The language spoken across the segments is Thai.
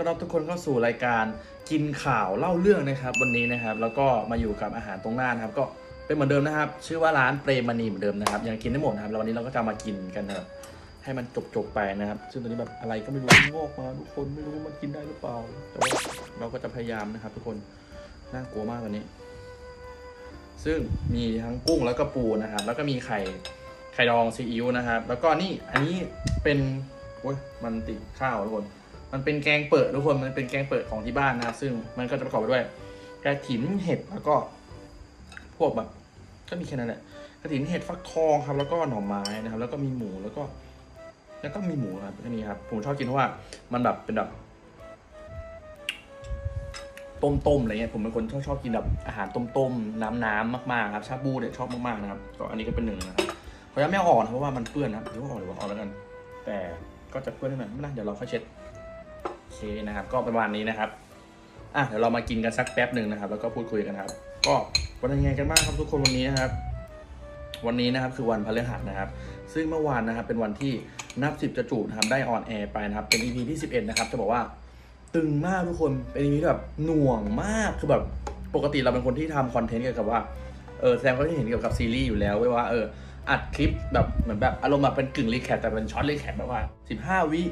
ต้อนรับทุกคนเข้าสู่รายการกินข่าวเล่าเรื่องนะครับ วันนี้นะครับ แล้วก็มาอยู่กับอาหารตรงหน้านะครับ ก็เป็นเหมือนเดิมนะครับ ชื่อว่าร้านเปรมณีเหมือนเดิมนะครับยังกินได้หมดนะครับแล้ววันนี้เราก็จะมากินกันแบบให้มันจบๆไปนะครับ ซึ่งตอนนี้แบบอะไรก็ไม่รู้งอกมาทุกคนไม่รู้ว่ามันกินได้หรือเปล่าแต่ว่าเราก็จะพยายามนะครับ ทุกคนน่ากลัวมากวันนี้ ซึ่งมีทั้งกุ้งแล้วก็ปูนะครับ แล้วก็มีไข่ไข่ดองซีอิ๊วนะครับ แล้วก็นี่อันนี้เป็นโอ้ยมันติดข้าวทุกคน มันเป็นแกงเปิดทุกคนมันเป็นแกงเปิดของที่บ้านนะซึ่งมันก็จะประกอบไปด้วยกระถินเห็ดแล้วก็พวกแบบก็มีแค่นั้นแหละกระถินเห็ดฟักทองครับ แล้วก็หน่อไม้นะครับ แล้วก็มีหมูแล้วก็ แล้วก็มีหมูครับแค่นี้ครับผมชอบกินเพราะว่ามันแบบเป็นแบบต้มๆอะไรเงี้ยผมเป็นคนชอบชอบกินแบบอาหารต้มๆน้ำๆมากๆครับชาบูเนี่ยชอบมากๆนะครับก็อันนี้ก็เป็นหนึ่งนะครับขออนุญาไม่เอาออกนะเพราะว่ามันเปื้อนนะเดี๋ยวอาออกหรือว่าเอาแล้วกัน แต่ก็จะเปื้อนนิดหน่อยไม่นไรเดี๋ยวเราค่อยเช็ด เคนะครับ ก็ประมาณนี้นะครับ อะเดี๋ยวเรามากินกันสักแป๊บหนึ่งนะครับ แล้วก็พูดคุยกันครับ ก็วันยังไงกันบ้างครับทุกคนวันนี้นะครับ วันนี้นะครับคือวันพฤหัสนะครับ ซึ่งเมื่อวานนะครับเป็นวันที่นับสิบจะจูบนะครับได้ออนแอร์ไปนะครับ เป็น EP ที่ 11 นะครับ จะบอกว่าตึงมากทุกคนเป็น EP ที่แบบหน่วงมากคือแบบปกติเราเป็นคนที่ทำคอนเทนต์เกี่ยวกับว่าเออแสดงเขาที่เห็นเกี่ยวกับซีรีส์อยู่แล้วเว้ยว่าเอออัดคลิปแบบเหมือนแบบอารมณ์แบบเป็นกึ่งรีแคปแต่เป็นช็อตรีแคปแบบว่า 15 วิ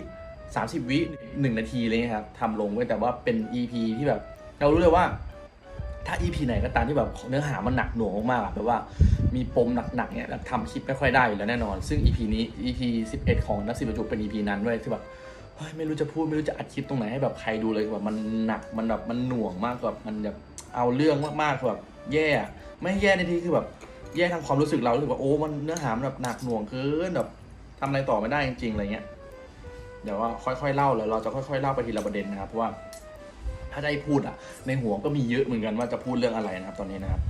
30 วิหนึ่งนาทีอะไรเงี้ยครับทำลงไว้แต่ว่าเป็น EP ที่แบบ เรารู้เลยว่า ถ้า EP ไหนก็ตามที่แบบเนื้อหามันหนักหน่วงมากๆแบบว่ามีปมหนักๆเนี่ยทำคลิปไม่ค่อยได้อยู่แล้วแน่นอน ซึ่ง EP นี้ EP 11 ของนักสิบประจุเป็น EP นั้นด้วยที่แบบเฮ้ยไม่รู้จะพูดไม่รู้จะอัดคลิปตรงไหนให้แบบใครดูเลยแบบมันหนักมันแบบมันหน่วงมากแบบมันแบบเอาเรื่องมากๆแบบแย่ไม่แย่ในที่คือแบบแย่ทางความรู้สึกเรารู้สึกว่าโอ้มันเนื้อหามันแบบหนักหน่วงเกินแบบทำอะไรต่อไม่ได้จริงๆอะไรเงี้ย เดี๋ยวว่าค่อยๆเล่าแล้วเราจะค่อยๆเล่าไปทีละประเด็นนะครับเพราะว่า ถ้าได้พูดอะ ในหัวก็มีเยอะเหมือนกันว่าจะพูดเรื่องอะไรนะครับ ตอนนี้นะครับ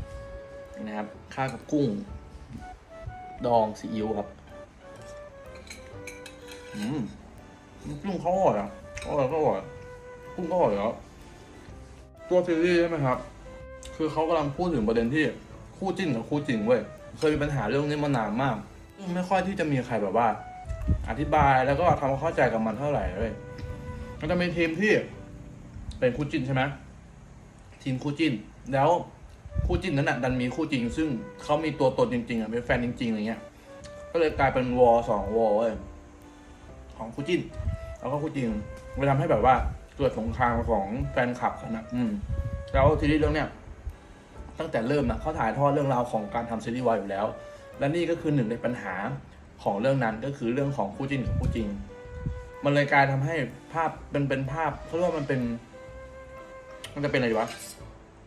นะครับข้าวกับกุ้ง ดองซีอิ๊วครับ อืมกุ้งเขาอร่อยอะอร่อยก็อร่อยกุ้งก็อร่อยแล้วตัวซีรีส์ใช่ไหมครับ คือเขากำลังพูดถึงประเด็นที่คู่จิ้นกับคู่จริงเว้ย เคยมีปัญหาเรื่องนี้มานานมาก ไม่ค่อยที่จะมีใครแบบว่า อธิบายแล้วก็ทำความเข้าใจกับมันเท่าไหร่เลยมันจะมีทีมที่เป็นคู่จิ้นใช่ไหมทีมคู่จิ้น แล้วคู่จิ้นนั้นน่ะดันมีคู่จริง ซึ่งเขามีตัวตนจริงๆอะเป็นแฟนจริงๆอะไรเงี้ย ก็เลยกลายเป็นวอลสองวอลเว้ยของคู่จิ้น แล้วก็คู่จริงเลยทำให้แบบว่าเกิดสงครามของแฟนคลับกันนะอืม แล้วทีนี้เรื่องเนี้ยตั้งแต่เริ่มนะเขาถ่ายทอดเรื่องราวของการทำซีรีส์วายอยู่แล้ว และนี่ก็คือหนึ่งในปัญหา ของเรื่องนั้นก็คือเรื่องของคู่จิ้นกับคู่จริง มันเลยกลายทำให้ภาพมันเป็นภาพเขาเรียกว่ามันเป็น มันจะเป็นอะไรวะ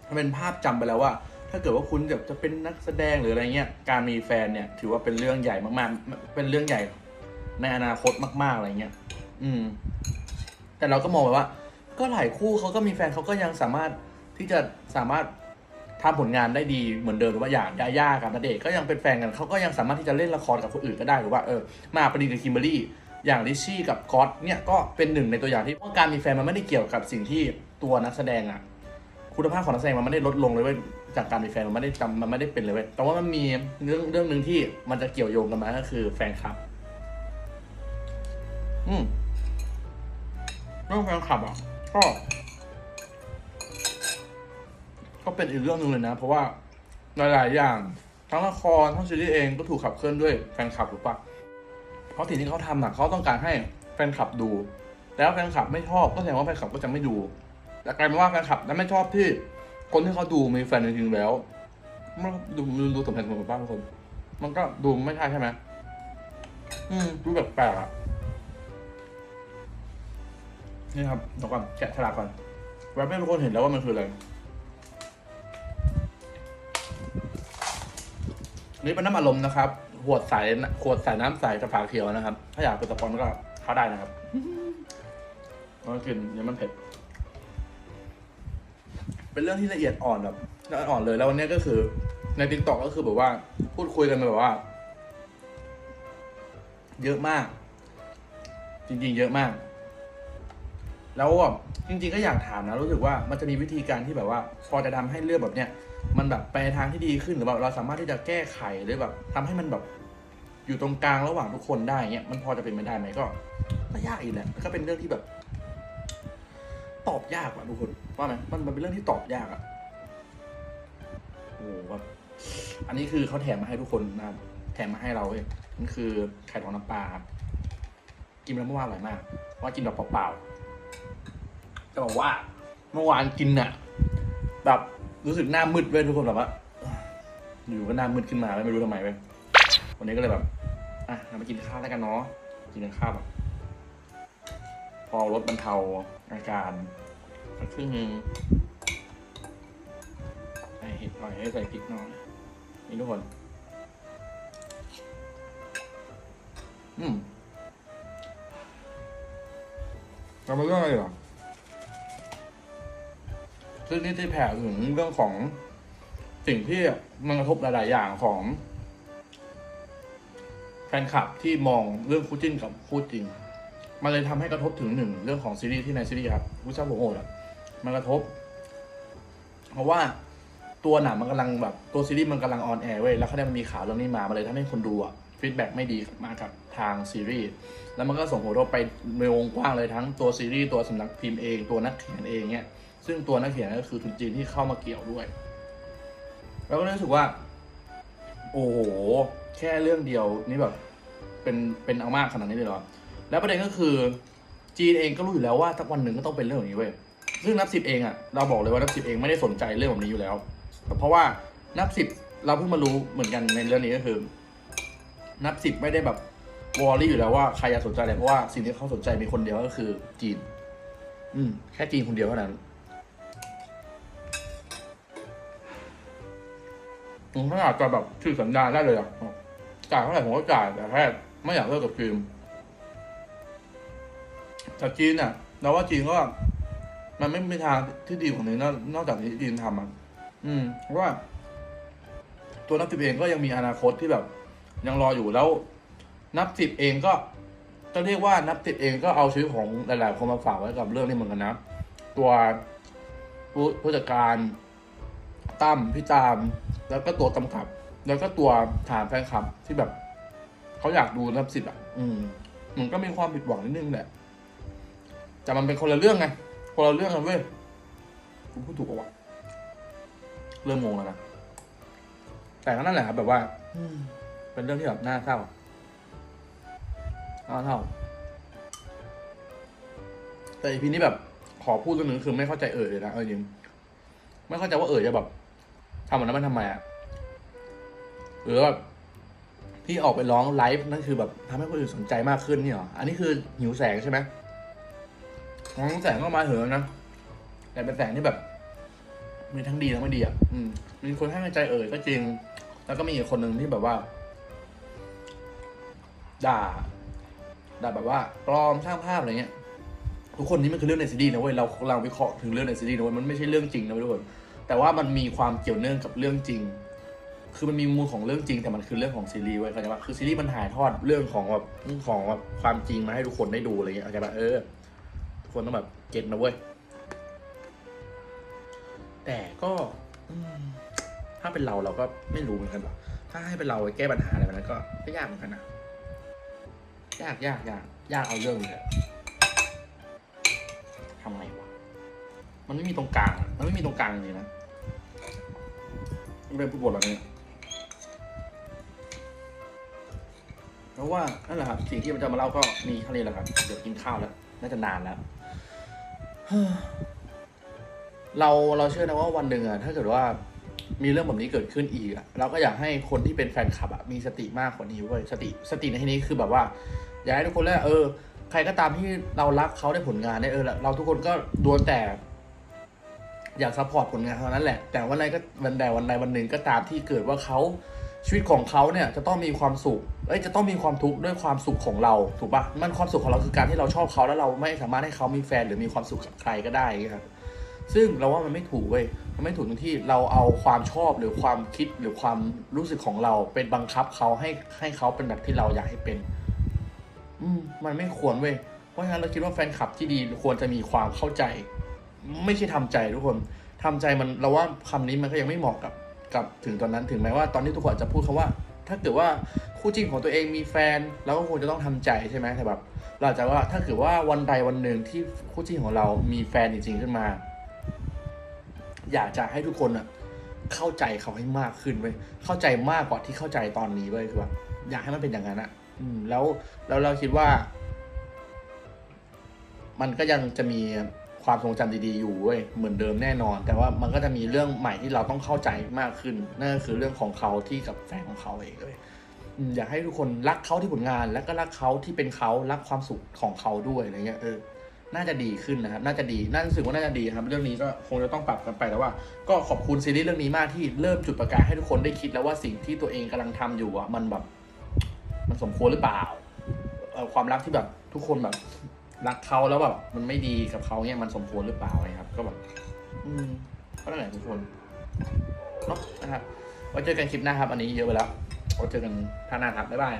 มันเป็นภาพจำไปแล้วว่า ถ้าเกิดว่าคุณแบบจะเป็นนักแสดงหรืออะไรเงี้ยการมีแฟนเนี่ย ถือว่าเป็นเรื่องใหญ่มากๆ เป็นเรื่องใหญ่ ในอนาคตมาก ๆอะไรเงี้ยอืม แต่เราก็มองไปว่า ก็หลายคู่เขาก็มีแฟนเขาก็ยังสามารถที่จะสามารถ ทำผลงานได้ดีเหมือนเดิมหรือว่าอย่างยาย่ากับณเดชก็ยังเป็นแฟนกันเขาก็ยังสามารถที่จะเล่นละครกับคนอื่นก็ได้หรือว่าเออมาปรีกับคิมเบอรี่อย่างริชชี่กับก๊อตเนี่ยก็เป็นหนึ่งในตัวอย่างที่ว่าการมีแฟนมันไม่ได้เกี่ยวกับสิ่งที่ตัวนักแสดงอะคุณภาพของนักแสดงมันไม่ได้ลดลงเลยเว้ยจากการมีแฟนมันไม่ได้จำมันไม่ได้เป็นเลยเว้ยแต่ว่ามันมีเรื่องเรื่องหนึ่งที่มันจะเกี่ยวโยงกันมาก็คือแฟนคลับ อืมเรื่องแฟนคลับอะก็ ก็เป็นอีกเรื่องหนึ่งเลยนะ เพราะว่าหลาย ๆ อย่าง ทั้งละครทั้งซีรีส์เองก็ถูกขับเคลื่อนด้วยแฟนคลับถูกปะเพราะสิ่งที่เขาทำอะเขาต้องการให้แฟนคลับดู แล้วแฟนคลับไม่ชอบก็แสดงว่าแฟนคลับก็จะไม่ดูแต่กลายเป็นว่าแฟนคลับนั้นไม่ชอบที่คนที่เขาดูมีแฟนจริงๆแล้วมันดูดูสมเหตุสมผลบ้างทุกคน มันก็ดูไม่ใช่ใช่ไหมอืมดูแบบแปลกอะนี่ครับเดี๋ยวก่อนแกะฉลากก่อนแวบให้ทุกคนเห็นแล้วว่ามันคืออะไร นี่เป็นน้ำอารมณ์นะครับ ขวดใสขวดใส่น้ำใสกระฝาเขียวนะครับ ถ้าอยากเป็นสปอนก็เข้าได้นะครับมันกินเดี๋ยมันเผ็ด เป็นเรื่องที่ละเอียดอ่อนแบบละเอียดอ่อนเลยแล้ววันนี้ก็คือ ในทิกต็อกก็คือแบบว่า พูดคุยกันแบบว่า เยอะมาก จริงๆ เยอะมาก แล้วแบบจริงๆก็อยากถามนะรู้สึกว่ามันจะมีวิธีการที่แบบว่า พอจะทำให้เรื่องแบบเนี้ยมันแบบไปทางที่ดีขึ้นหรือแบบเราสามารถที่จะแก้ไขหรือแบบทำให้มันแบบอยู่ตรงกลางระหว่างทุกคนได้เงี้ยมันพอจะเป็นไปได้ไหมก็ก็ยากอีกแหละก็เป็นเรื่องที่แบบ ตอบยากว่ะทุกคนว่าไหมมันมันเป็นเรื่องที่ตอบยากอะโอ้โหแบบอันนี้คือเขาแถมมาให้ทุกคนนะแถมมาให้เราเว้ยนี่คือไข่ทองน้ำปลากินแล้วเมื่อวานอร่อยมากว่ากินแบบเปล่าๆ จะบอกว่า เมื่อวานกินน่ะแบบรู้สึกหน้ามืดเว้ยทุกคนแบบว่าอยู่ก็หน้ามืดขึ้นมาไม่รู้ทำไมเว้ยวันนี้ก็เลยแบบอะเรามากินข้าวแล้วกันเนาะกินข้าวแบบพอลดบรรเทาอาการสักครึ่งนึงใส่เห็ดหน่อยให้ใส่พริกหน่อยนี่ทุกคน อืมเรามาเรื่องอะไรเหรอ ซึ่งนี่ที่แผ่ถึงเรื่องของสิ่งที่มันกระทบหลาย ๆ อย่างของ แฟนคลับที่มองเรื่องคู่จิ้นกับคู่จริง มันเลยทำให้กระทบถึงหนึ่งเรื่องของซีรีส์ที่ในซีรีส์ครับผู้ชายหัวโหดอะมันกระทบ เพราะว่าตัวหนังมันกำลังแบบตัวซีรีส์มันกำลังออนแอร์เว้ยแล้วเขาได้มันมีข่าวเรื่องนี้มามันเลยทำให้คนดูอะฟีดแบ็ไม่ดีมากับทางซีรีส์แล้วมันก็ส่งผลกระทบไปในวงกว้างเลยทั้งตัวซีรีส์ตัวสำนักพิมพ์เอง ตัวนักเขียนเองเนี่ย ซึ่งตัวนักเขียนก็คือทุนจีนที่เข้ามาเกี่ยวด้วย แล้วก็รู้สึกว่า โอ้โห แค่เรื่องเดียวนี่แบบ เป็นเป็นเอามากขนาดนี้เลยเหรอ แล้วประเด็นก็คือ จีนเองก็รู้อยู่แล้วว่าสักวันหนึ่งก็ต้องเป็นเรื่องแบบนี้เว้ย ซึ่งนับสิบเองอะเราบอกเลยว่านับสิบเองไม่ได้สนใจเรื่องแบบนี้อยู่แล้ว เพราะว่านับสิบเราเพิ่งมารู้เหมือนกันในเรื่องนี้ก็คือ นับสิบไม่ได้แบบวอรี่อยู่แล้วว่าใครจะสนใจอะไรเพราะว่าสิ่งที่เขาสนใจมีคนเดียวก็คือจีน อืม แค่จีนคนเดียวเท่านั้น ผมก็อาจจะแบบถือสัญญาได้เลยอะจ่ายเท่าไหร่ผมก็จ่ายแต่แค่ไม่อยากเลิกกับฟิล์มแต่จีนเนี่ยเราว่าจีนก็ มันไม่มีทางที่ดีกว่านี้นอกนอกจากที่จีนทำอะอืมเพราะว่า ตัวนับสิบเองก็ยังมีอนาคตที่แบบ ยังรออยู่แล้ว นับสิบเองก็จะเรียกว่านับสิบเองก็เอาชีวิตของหลายๆคนมาฝากไว้กับเรื่องนี้เหมือนกันนะตัวผู้ผู้จัดการตั้มพี่ตาม แล้วก็ตัวกำกับ แล้วก็ตัวฐานแฟนคลับที่แบบเขาอยากดูนับสิบอะ อืมมันก็มีความผิดหวังนิดนึงแหละแต่มันเป็นคนละเรื่องไงคนละเรื่องกันเว้ยกูพูดถูกปะวะเริ่มงงแล้วนะแต่ก็นั่นแหละครับแบบว่าอืมเป็นเรื่องที่แบบน่าเศร้าน่าเศร้าแต่อีพีนี้แบบ ขอพูดเรื่องหนึงคือไม่เข้าใจเอ่ยเลยนะเอาจริงไม่เข้าใจว่าเอ่ยจะแบบ ทำแบบนั้นมันทำไมอะหรือแบบที่ออกไปร้องไลฟ์นั่นคือแบบทำให้คนอื่นสนใจมากขึ้นนี่หรอ อันนี้คือหิวแสงใช่ไหมของแสงก็มาเถอะนะ แต่เป็นแสงที่แบบ มีทั้งดีทั้งไม่ดีอะ อืม มีคนให้กำลังใจเอ่ยก็จริง แล้วก็มีอีกคนหนึ่งที่แบบว่า ด่า ด่าแบบว่าปลอมสร้างภาพอะไรเงี้ย ทุกคนนี้มันคือเรื่องในซีรีนะเว้ย เราเราวิเคราะห์ถึงเรื่องในซีรีนะเว้ย มันไม่ใช่เรื่องจริงนะทุกคน แต่ว่ามันมีความเกี่ยวเนื่องกับเรื่องจริง คือมันมีมูลของเรื่องจริง แต่มันคือเรื่องของซีรีส์เว้ยเข้าใจปะคือซีรีส์มันถ่ายทอดเรื่องของแบบเรื่องของแบบความจริงมาให้ทุกคนได้ดูอะไรเงี้ยเข้าใจปะเออทุกคนต้องแบบเก็ตนะเว้ยแต่ก็ถ้าเป็นเราเราก็ไม่รู้เหมือนกันหรอกถ้าให้เป็นเราไปแก้ปัญหาอะไรแบบนั้นก็ก็ยากเหมือนกันนะยากยากยากยากเอาเรื่องเลยอะทำไงวะ มันไม่มีตรงกลาง มันไม่มีตรงกลางเลยนะ เป็นผู้บทอะไรเนี่ยเพราะว่านั่นแหละครับสิ่งที่มันจะมาเล่าก็มีเท่านี้แหละครับเดี๋ยวกินข้าวแล้ว น่าจะนานแล้วเราเราเชื่อนะว่าวันหนึ่งอะถ้าเกิดว่ามีเรื่องแบบนี้เกิดขึ้นอีกอะเราก็อยากให้คนที่เป็นแฟนคลับอะมีสติมากกว่านี้เว้ยสติสติในที่นี้คือแบบว่า อยากให้ทุกคนแล้วเออ ใครก็ตามที่เรารักเขาในผลงานเนี่ยเออเราทุกคนก็ดวนแต่ อยากซัพพอร์ตผลงานเท่านั้นแหละ แต่วันใดก็วันใดวันใดวันหนึ่งก็ตามที่เกิดว่าเขาชีวิตของเขาเนี่ยจะต้องมีความสุขเอ้ยจะต้องมีความทุกข์ด้วยความสุขของเราถูกปะมันความสุขของเราคือการที่เราชอบเขาแล้วเราไม่สามารถให้เขามีแฟนหรือมีความสุขกับใครก็ได้ครับซึ่งเราว่ามันไม่ถูกเว้ยมันไม่ถูกตรงที่เราเอาความชอบหรือความคิดหรือความรู้สึกของเราเป็นบังคับเขาให้ให้เขาเป็นแบบที่เราอยากให้เป็น อืมมันไม่ควรเว้ยเพราะฉะนั้นเราคิดว่าแฟนคลับที่ดีควรจะมีความเข้าใจ ไม่ใช่ทำใจทุกคนทำใจมันเราว่าคำนี้มันก็ยังไม่เหมาะกับกับถึงตอนนั้นถึงแม้ว่าตอนนี้ทุกคนอาจจะพูดคาว่า ถ้าเกิดว่าคู่จริงของตัวเองมีแฟนเราก็ควรจะต้องทำใจใช่ไหมแต่แบบเราอาจจะว่าถ้าเกิดว่าวันใดวันหนึ่งที่คู่จิ้นของเรามีแฟนจริงๆขึ้นมา อยากจะให้ทุกคนอะเข้าใจเขาให้มากขึ้นเว้ยเข้าใจมากกว่าที่เข้าใจตอนนี้เว้ยคือแบบอยากให้มันเป็นอย่างนั้นอะอืมแล้วแล้วเราคิดว่า มันก็ยังจะมี ความทรงจำดีๆอยู่เว้ยเหมือนเดิมแน่นอน แต่ว่ามันก็จะมีเรื่องใหม่ที่เราต้องเข้าใจมากขึ้น นั่นก็คือเรื่องของเขาที่กับแฟนของเขาเองเลยอยากให้ทุกคนรักเขาที่ผลงาน แล้วก็รักเขาที่เป็นเขารักความสุขของเขาด้วยอะไรเงี้ยเออน่าจะดีขึ้นนะครับน่าจะดีน่ารู้สึกว่าน่าจะดีครับ เรื่องนี้ก็คงจะต้องปรับกันไปแต่ว่าก็ขอบคุณซีรีส์เรื่องนี้มากที่เริ่มจุดประกายให้ทุกคนได้คิดแล้วว่าสิ่งที่ตัวเองกำลังทำอยู่อะมันแบบ มันสมควรหรือเปล่าความรักที่แบบทุกคนแบบ รักเขาแล้วแบบมันไม่ดีกับเขาเนี่ยมันสมควรหรือเปล่านะครับ ก็แบบอืมก็นั่นแหละทุกคนเนาะนะครับไว้เจอกันคลิปหน้าครับ อันนี้เยอะไปแล้วไว้เจอกันท่าหน้าครับบ๊ายบาย